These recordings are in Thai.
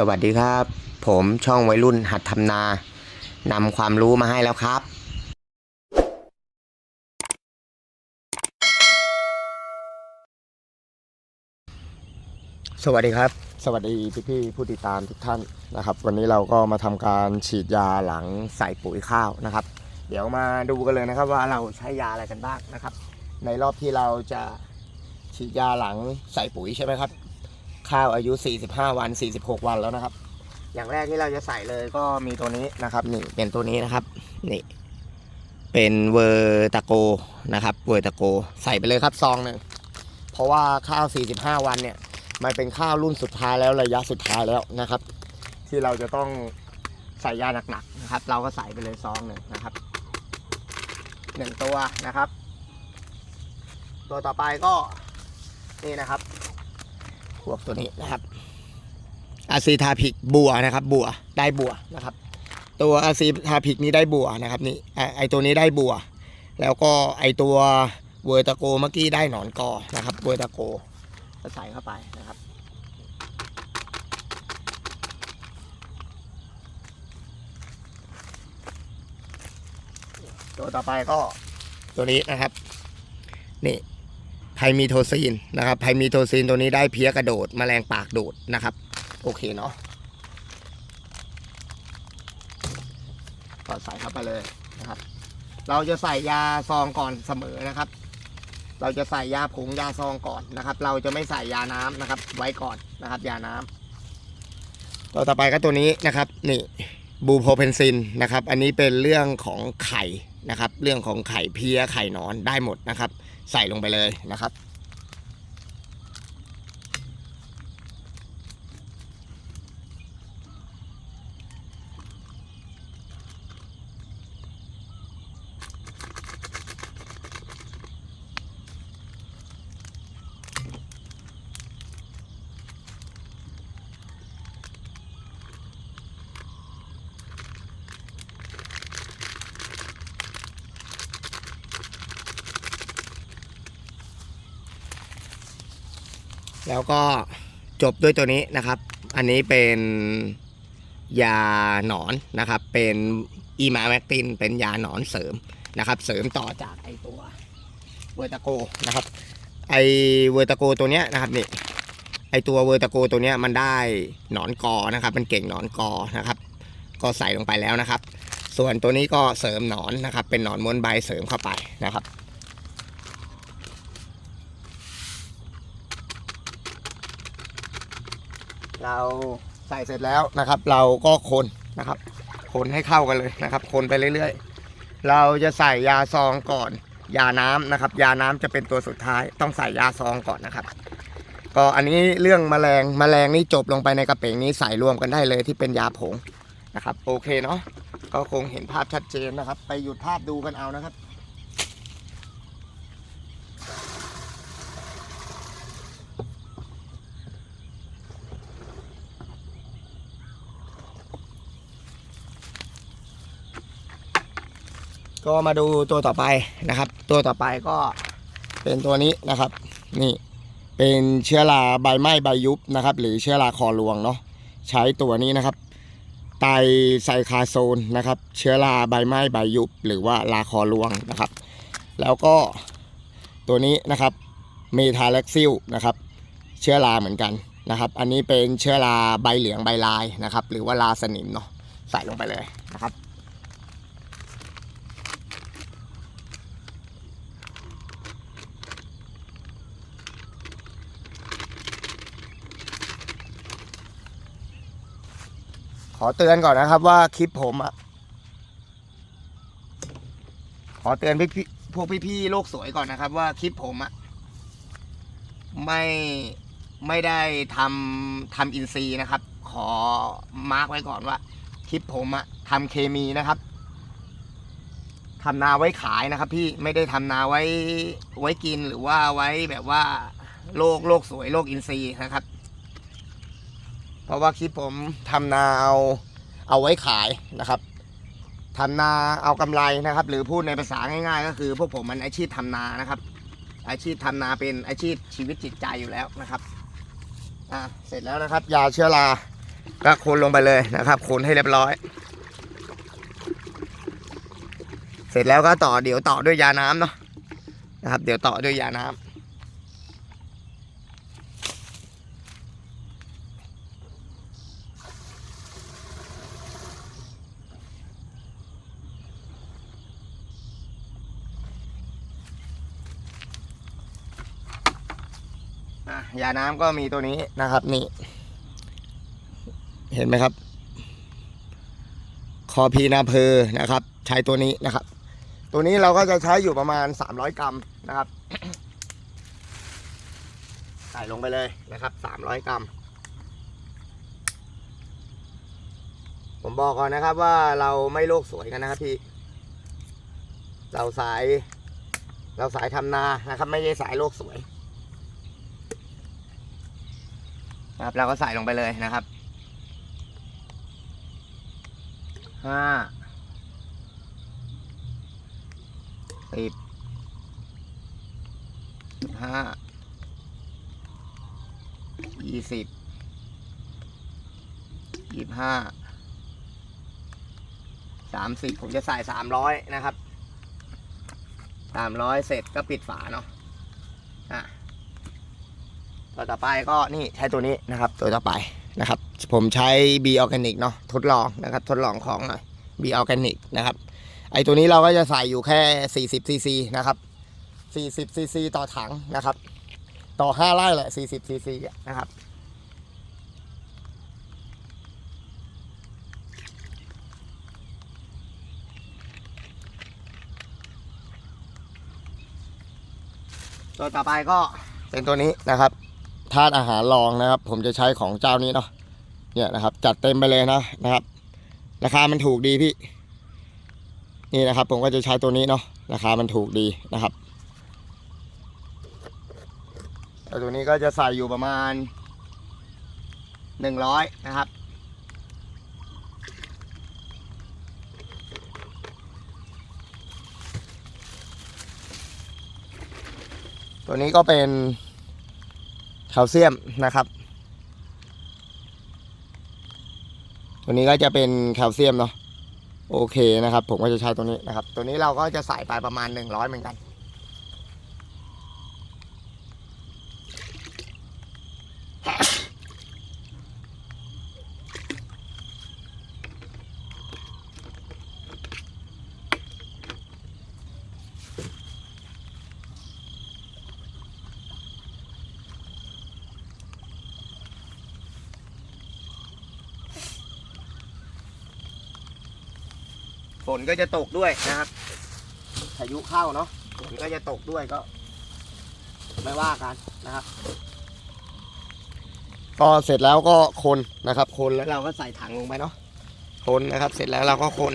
สวัสดีครับ ผมช่องวัยรุ่นหัดทำนานำความรู้มาให้แล้วครับ สวัสดีครับ สวัสดีพี่พี่ผู้ติดตามทุกท่านนะครับ วันนี้เราก็มาทำการฉีดยาหลังใส่ปุ๋ยข้าวนะครับ เดี๋ยวมาดูกันเลยนะครับว่าเราใช้ยาอะไรกันบ้างนะครับ ในรอบที่เราจะฉีดยาหลังใส่ปุ๋ยใช่ไหมครับ ข้าวอายุ 45 วัน 46 วันแล้วนะครับ อย่างแรกที่เราจะใส่เลยก็มีตัวนี้นะครับนี่เป็นตัวนี้นะครับนี่เป็นเวอร์ตาโกนะครับเวอร์ตาโกใส่ไปเลยครับซองหนึ่งเพราะว่าข้าว 45 วันเนี่ยมันเป็นข้าวรุ่นสุดท้ายแล้วระยะสุดท้ายแล้วนะครับ ที่เราจะต้องใส่ยาหนักๆนะครับ เราก็ใส่ไปเลยซองหนึ่งนะครับหนึ่งตัวนะครับ ตัวต่อไปก็นี่นะครับ พวกตัวนี้นะครับอะซีทาพิกบัวนะครับ บัวได้บัวนะครับ ตัวอะซีทาพิกนี้ได้บัวนะครับนี่ไอ้ไอตัวนี้ได้บัว แล้วก็ไอตัวเวอร์ตาโกเมื่อกี้ได้หนอนกอนะครับเวอร์ตาโกก็ใส่เข้าไปนะครับตัวต่อไปก็ตัวนี้นะครับ นี่ ไพมีโทซีนนะครับไพมีโทซีนตัวนี้ได้เพี้ยกระโดดแมลงปากโดดนะครับ โอเคเนาะก็ใส่เข้าไปเลยนะครับ เราจะใส่ยาซองก่อนเสมอนะครับ เราจะใส่ยาผงยาซองก่อนนะครับ เราจะไม่ใส่ยาน้ำนะครับ ไว้ก่อนนะครับ ยาน้ำตัวต่อไปก็ตัวนี้นะครับนี่บูโพเพนซินนะครับ อันนี้เป็นเรื่องของไข่นะครับ เรื่องของไข่เพี้ยไข่นอนได้หมดนะครับ ใส่ลงไปเลยนะครับ แล้วก็จบด้วยตัวนี้นะครับ อันนี้เป็นยาหนอนนะครับ เป็นอีมาแมกติน เป็นยาหนอนเสริมนะครับ เสริมต่อจากไอตัวเวอร์ตาโกนะครับ ไอเวอร์ตาโกตัวเนี้ยนะครับนี่ ไอตัวเวอร์ตาโกตัวเนี้ยมันได้หนอนกอนะครับ มันเก่งหนอนกอนะครับ ก็ใส่ลงไปแล้วนะครับ ส่วนตัวนี้ก็เสริมหนอนนะครับ เป็นหนอนม้วนใบเสริมเข้าไปนะครับ เราใส่เสร็จแล้วนะครับ เราก็คนนะครับ คนให้เข้ากันเลยนะครับ คนไปเรื่อยๆ เราจะใส่ยาซองก่อน ยาน้ำนะครับ ยาน้ำจะเป็นตัวสุดท้าย ต้องใส่ยาซองก่อนนะครับ ก็อันนี้เรื่องแมลงแมลงนี่จบลงไปในกระเป๋งนี้ใส่รวมกันได้เลยที่เป็นยาผงนะครับ โอเคเนาะก็คงเห็นภาพชัดเจนนะครับ ไปหยุดภาพดูกันเอานะครับ ก็มาดูตัวต่อไปนะครับ ตัวต่อไปก็เป็นตัวนี้นะครับ นี่เป็นเชื้อราใบไหม้ใบยุบนะครับ หรือเชื้อราคอรวงเนาะใช้ตัวนี้นะครับไตไซคาโซนนะครับ เชื้อราใบไหม้ใบยุบหรือว่าราคอรวงนะครับ แล้วก็ตัวนี้นะครับเมทาเล็กซิลนะครับ เชื้อราเหมือนกันนะครับ อันนี้เป็นเชื้อราใบเหลืองใบลายนะครับ หรือว่าราสนิมเนาะใส่ลงไปเลยนะครับ ขอเตือนก่อนนะครับว่าคลิปผมอะขอเตือนพี่พี่พวกพี่ๆโลกสวยก่อนนะครับ ว่าคลิปผมอะไม่ไม่ได้ทำทำอินซีนะครับ ขอมาร์กไว้ก่อนว่า คลิปผมอะทำเคมีนะครับทำนาไว้ขายนะครับ พี่ไม่ได้ทำนาไว้ไว้กินหรือว่าไว้แบบว่าโลกโลกสวยโลกอินซีนะครับ เพราะว่าคลิปผมทำนาเอาเอาไว้ขายนะครับทำนาเอากำไรนะครับ หรือพูดในภาษาง่าย ๆ ก็คือ พวกผมมันอาชีพทำนานะครับ อาชีพทำนาเป็นอาชีพชีวิตจิตใจอยู่แล้วนะครับอะเสร็จแล้วนะครับ ยาเชื้อราก็คนลงไปเลยนะครับคนให้เรียบร้อย เสร็จแล้วก็ต่อเดี๋ยวต่อด้วยยาน้ำเนาะนะครับ เดี๋ยวต่อด้วยยาน้ำอะ ยาน้ำก็มีตัวนี้นะครับนี่ เห็นไหมครับ คอพีนาเพอนะครับ ใช้ตัวนี้นะครับ ตัวนี้เราก็จะใช้อยู่ประมาณ 300 กรัมนะครับใส่ลงไปเลยนะครับ 300 กรัม ผมบอกก่อนนะครับว่าเราไม่โลกสวยกันนะครับพี่ เราสาย เราสายทำนานะครับ ไม่ใช่สายโลกสวย นะครับเราก็ใส่ลงไปเลยนะครับห้าสิบห้ายี่สิบยี่ห้าสามสิบผมจะใส่สามร้อยนะครับสามร้อยเสร็จก็ปิดฝาเนาะ ตัวต่อไปก็นี่ใช้ตัวนี้นะครับ ตัวต่อไปนะครับ ผมใช้ B Organic เนาะทดลองนะครับ ทดลองของหน่อย B Organic นะครับ ไอตัวนี้เราก็จะใส่อยู่แค่ 40ซีซีนะครับ40ซีซีต่อถังนะครับ ต่อ 5ไร่แหละ40ซีซีนะครับตัวต่อไปก็เป็นตัวนี้นะครับ ธาตุอาหารรองนะครับ ผมจะใช้ของเจ้านี้เนาะเนี่ยนะครับ จัดเต็มไปเลยนะนะครับ ราคามันถูกดีพี่ นี่นะครับ ผมก็จะใช้ตัวนี้เนาะราคามันถูกดีนะครับตัวนี้ก็จะใส่อยู่ประมาณหนึ่งร้อยนะครับตัวนี้ก็เป็น แคลเซียมนะครับตัวนี้ก็จะเป็นแคลเซียมเนาะโอเคนะครับ ผมก็จะใช้ตัวนี้นะครับ ตัวนี้เราก็จะใส่ไปประมาณ 100เหมือนกัน ก็จะตกด้วยนะครับพายุเข้าเนาะฝนก็จะตกด้วยก็ ไม่ว่ากันนะครับ ก็เสร็จแล้วก็คนนะครับ คนแล้วเราก็ใส่ถังลงไปเนาะคนนะครับ เสร็จแล้วเราก็คน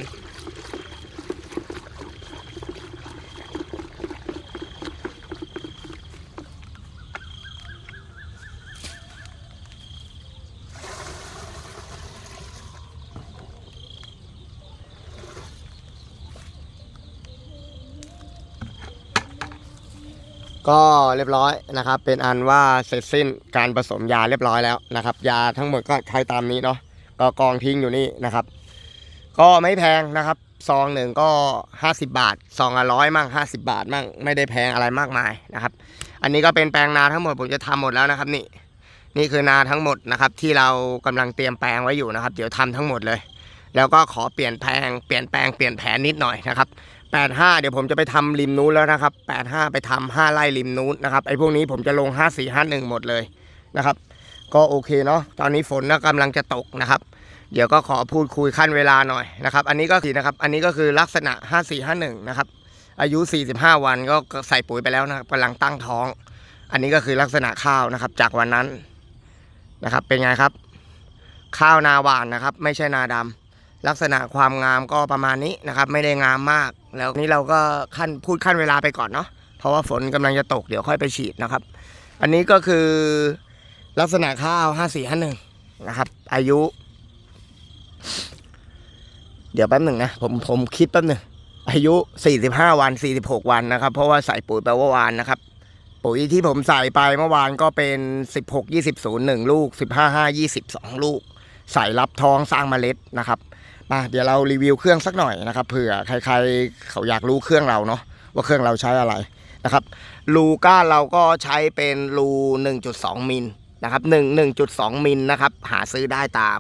ก็เรียบร้อยนะครับ เป็นอันว่าเสร็จสิ้นการผสมยาเรียบร้อยแล้วนะครับ ยาทั้งหมดก็ใช้ตามนี้เนาะก็กองทิ้งอยู่นี่นะครับ ก็ไม่แพงนะครับซองหนึ่งก็ 50 บาทซองละร้อยมั่ง50 บาทมั่งไม่ได้แพงอะไรมากมายนะครับ อันนี้ก็เป็นแปลงนาทั้งหมดผมจะทำหมดแล้วนะครับนี่นี่คือนาทั้งหมดนะครับที่เรากำลังเตรียมแปลงไว้อยู่นะครับ เดี๋ยวทำทั้งหมดเลย แล้วก็ขอเปลี่ยนแปลงเปลี่ยนแปลงเปลี่ยนแผนนิดหน่อยนะครับ 85 เดี๋ยวผมจะไปทำริมนู้นแล้วนะครับ 85 ไปทำ5ไร่ริมนู้นนะครับไอ้พวกนี้ผมจะลง 54 51 หมดเลยนะครับ ก็โอเคเนาะตอนนี้ฝนก็กำลังจะตกนะครับ เดี๋ยวก็ขอพูดคุยขั้นเวลาหน่อยนะครับ อันนี้ก็คือนะครับ อันนี้ก็คือลักษณะ 5451 นะครับ อายุ 45 วันก็ใส่ปุ๋ยไปแล้วนะครับกำลังตั้งท้อง อันนี้ก็คือลักษณะข้าวนะครับ จากวันนั้นนะครับ เป็นไงครับ ข้าวนาหวานนะครับ ไม่ใช่นาดำ ลักษณะความงามก็ประมาณนี้นะครับ ไม่ได้งามมาก แล้วนี้เราก็ขั้นพูดขั้นเวลาไปก่อนเนาะเพราะว่าฝนกำลังจะตกเดี๋ยวค่อยไปฉีดนะครับ อันนี้ก็คือลักษณะข้าว5451นะครับ อายุ เดี๋ยวแป๊บหนึ่งนะผมผมคิดแป๊บหนึ่งอายุ45วัน46วันนะครับ เพราะว่าใส่ปุ๋ยไปเมื่อวานนะครับปุ๋ยที่ผมใส่ไปเมื่อวานก็เป็น 16 20 01 ลูก 15 5 22ลูก ใส่รับท้องสร้างเมล็ดนะครับ มาเดี๋ยวเรารีวิวเครื่องสักหน่อยนะครับเผื่อใครๆเขาอยากรู้เครื่องเราเนาะว่าเครื่องเราใช้อะไรนะครับรูก้านเราก็ใช้เป็นรู1.2 มิลนะครับ1 1.2 มิลนะครับหาซื้อได้ตาม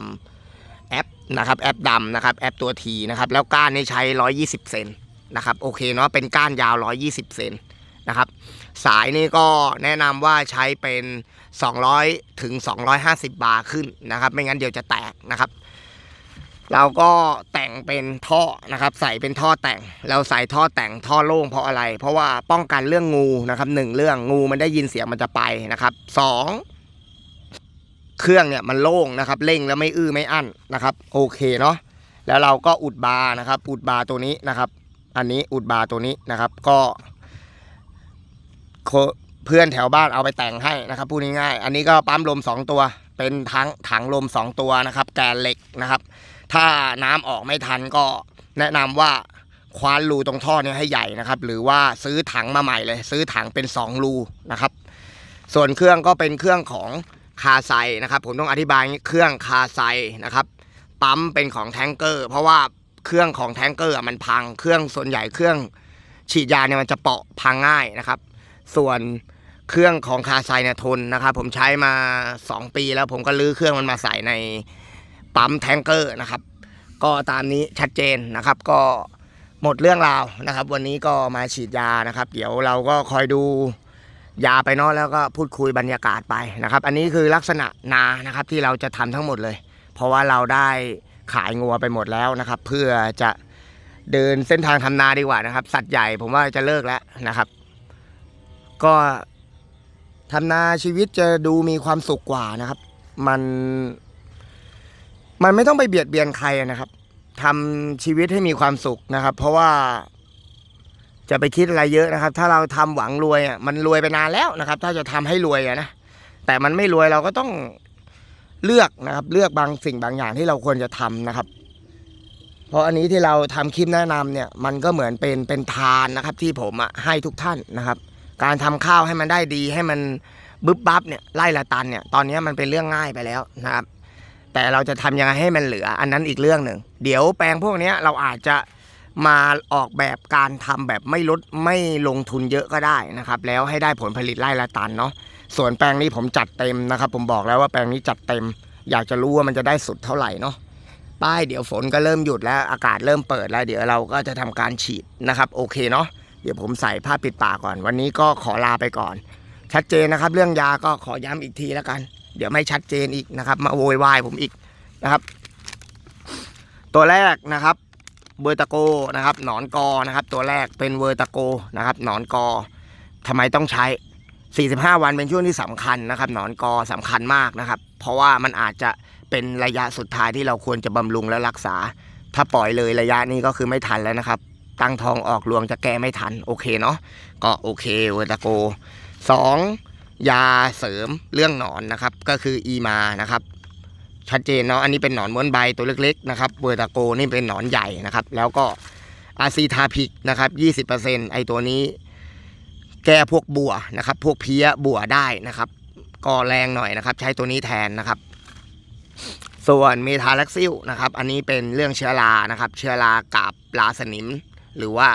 แอปนะครับแอปดำนะครับแอปตัวทีนะครับแล้วก้านนี่ใช้ 120 เซนนะครับโอเคเนาะเป็นก้านยาว 120 เซนนะครับสายนี่ก็แนะนำว่าใช้เป็น 200 ถึง 250 บาร์ขึ้นนะครับ ไม่งั้นเดี๋ยวจะแตกนะครับ เราก็แต่งเป็นท่อนะครับใส่เป็นท่อแต่งเราใส่ท่อแต่งท่อโล่งเพราะอะไร เพราะว่าป้องกันเรื่องงูนะครับหนึ่งเรื่องงูมันได้ยินเสียงมันจะไปนะครับสองเครื่องเนี่ยมันโล่งนะครับเร่งแล้วไม่อื้อไม่อั้นนะครับ โอเคเนาะแล้วเราก็อุดบาร์นะครับ อุดบาร์ตัวนี้นะครับ อันนี้อุดบาร์ตัวนี้นะครับ ก็เพื่อนแถวบ้านเอาไปแต่งให้นะครับพูดง่ายๆอันนี้ก็ปั๊มลม 2 ตัว เป็นทั้งถังลม 2 ตัวนะครับ แกนเหล็กนะครับ ถ้าน้ำออกไม่ทันก็แนะนำว่าคว้านรูตรงท่อเนี้ให้ใหญ่นะครับ หรือว่าซื้อถังมาใหม่เลย ซื้อถังเป็น 2 รูนะครับ ส่วนเครื่องก็เป็นเครื่องของคาไซนะครับ ผมต้องอธิบายเครื่องคาไซนะครับ ปั๊มเป็นของแทงเกอร์ เพราะว่าเครื่องของแทงเกอร์มันพัง เครื่องส่วนใหญ่เครื่องฉีดยาเนี่ยมันจะเปาะพังง่ายนะครับ ส่วนเครื่องของคาไซเนี่ยทนนะครับ ผมใช้มา 2 ปีแล้วผมก็ลื้อเครื่องมันมาใส่ใน ปั๊มแทงเกอร์นะครับ ก็ตามนี้ชัดเจนนะครับ ก็หมดเรื่องราวนะครับ วันนี้ก็มาฉีดยานะครับ เดี๋ยวเราก็คอยดูยาไปเนอะแล้วก็พูดคุยบรรยากาศไปนะครับ อันนี้คือลักษณะนานะครับที่เราจะทำทั้งหมดเลย เพราะว่าเราได้ขายงัวไปหมดแล้วนะครับ เพื่อจะเดินเส้นทางทำนาดีกว่านะครับ สัตว์ใหญ่ผมว่าจะเลิกแล้วนะครับ ก็ทำนาชีวิตจะดูมีความสุขกว่านะครับ มัน มันไม่ต้องไปเบียดเบียนใครนะครับทำชีวิตให้มีความสุขนะครับ เพราะว่าจะไปคิดอะไรเยอะนะครับ ถ้าเราทำหวังรวยอะมันรวยไปนานแล้วนะครับ ถ้าจะทำให้รวยอะนะแต่มันไม่รวยเราก็ต้องเลือกนะครับ เลือกบางสิ่งบางอย่างที่เราควรจะทำนะครับ เพราะอันนี้ที่เราทำคลิปแนะนำเนี่ย มันก็เหมือนเป็นเป็นทานนะครับ ที่ผมอะให้ทุกท่านนะครับ การทำข้าวให้มันได้ดีให้มันบึ๊บบับเนี่ยไล่ละตันเนี่ยตอนนี้มันเป็นเรื่องง่ายไปแล้วนะครับ แต่เราจะทำยังไงให้มันเหลืออันนั้นอีกเรื่องหนึ่ง เดี๋ยวแปลงพวกนี้เราอาจจะมาออกแบบการทำแบบไม่ลดไม่ลงทุนเยอะก็ได้นะครับ แล้วให้ได้ผลผลิตไล่ละตันเนาะส่วนแปลงนี้ผมจัดเต็มนะครับ ผมบอกแล้วว่าแปลงนี้จัดเต็ม อยากจะรู้ว่ามันจะได้สุดเท่าไหร่เนาะป้ายเดี๋ยวฝนก็เริ่มหยุดแล้วอากาศเริ่มเปิดแล้วเดี๋ยวเราก็จะทำการฉีดนะครับ โอเคเนาะเดี๋ยวผมใส่ผ้าปิดปากก่อน วันนี้ก็ขอลาไปก่อน ชัดเจนนะครับ เรื่องยาก็ขอย้ำอีกทีแล้วกัน เดี๋ยวไม่ชัดเจนอีกนะครับ มาโวยวายผมอีกนะครับ ตัวแรกนะครับเวอร์ตาโกนะครับ หนอนกอนะครับ ตัวแรกเป็นเวอร์ตาโกนะครับ หนอนกอทำไมต้องใช้ 45 วันเป็นช่วงที่สำคัญนะครับ หนอนกอสำคัญมากนะครับ เพราะว่ามันอาจจะเป็นระยะสุดท้ายที่เราควรจะบำรุงและรักษา ถ้าปล่อยเลยระยะนี้ก็คือไม่ทันแล้วนะครับ ตั้งทองออกรวงจะแก้ไม่ทัน โอเคเนาะก็โอเคเวอร์ตาโกสอง ยาเสริมเรื่องหนอนนะครับ ก็คืออีมานะครับ ชัดเจนเนาะอันนี้เป็นหนอนม้วนใบตัวเล็ก ๆ นะครับเวอร์ตาโกนี่เป็นหนอนใหญ่นะครับ แล้วก็อาซีทาพิกนะครับ20%ไอตัวนี้แก้พวกบัวนะครับ พวกเพี้ยบัวได้นะครับ ก็แรงหน่อยนะครับ ใช้ตัวนี้แทนนะครับ ส่วนเมทาลักซิลนะครับ อันนี้เป็นเรื่องเชื้อรานะครับ เชื้อรากับลาสนิม หรือว่า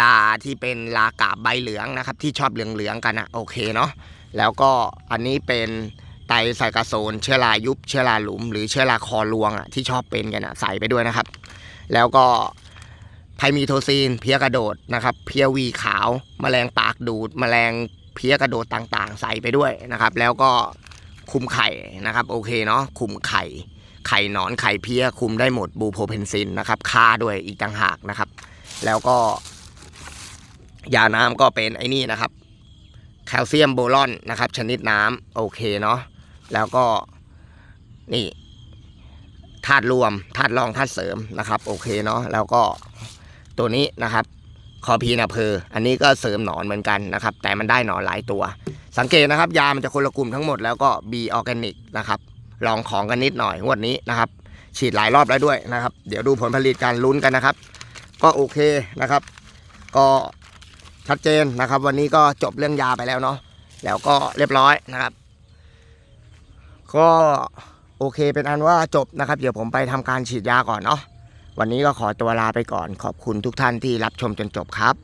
ลาที่เป็นลากาบใบเหลืองนะครับ ที่ชอบเหลืองๆกันนะโอเคเนาะ แล้วก็อันนี้เป็นไตรไซกาโซนเชื้อรายุบเชื้อราหลุม หรือเชื้อราคอรวงอะที่ชอบเป็นกันอะใส่ไปด้วยนะครับ แล้วก็ไพมีโทซีน เพี้ยกระโดดนะครับ เพี้ยวีขาว แมลงปากดูด แมลงเพี้ยกระโดดต่างๆ ใส่ไปด้วยนะครับ แล้วก็คุมไข่นะครับ โอเคเนาะคุมไข่ ไข่หนอนไข่เพี้ยคุมได้หมดบูโพเพนซินนะครับฆ่าด้วยอีกต่างหากนะครับ แล้วก็ยาน้ำก็เป็นไอ้นี่นะครับ คลเซียมโบรอนนะครับ ชนิดน้ำโอเคเนาะแล้วก็นี่ธาตุรวมธาตุรองธาตุเสริมนะครับ โอเคเนาะแล้วก็ตัวนี้นะครับคอพีนาเพออันนี้ก็เสริมหนอนเหมือนกันนะครับ แต่มันได้หนอนหลายตัว สังเกตนะครับ ยามันจะคนละกลุ่มทั้งหมดแล้วก็ B ออร์แกนิกนะครับลองของกันนิดหน่อยงวดนี้นะครับ ฉีดหลายรอบแล้วด้วยนะครับ เดี๋ยวดูผลผลิตการลุ้นกันนะครับ ก็โอเคนะครับ ก็ ชัดเจนนะครับ วันนี้ก็จบเรื่องยาไปแล้วเนาะแล้วก็เรียบร้อยนะครับ ก็โอเคเป็นอันว่าจบนะครับ เดี๋ยวผมไปทำการฉีดยาก่อนเนาะวันนี้ก็ขอตัวลาไปก่อนขอบคุณทุกท่านที่รับชมจนจบครับ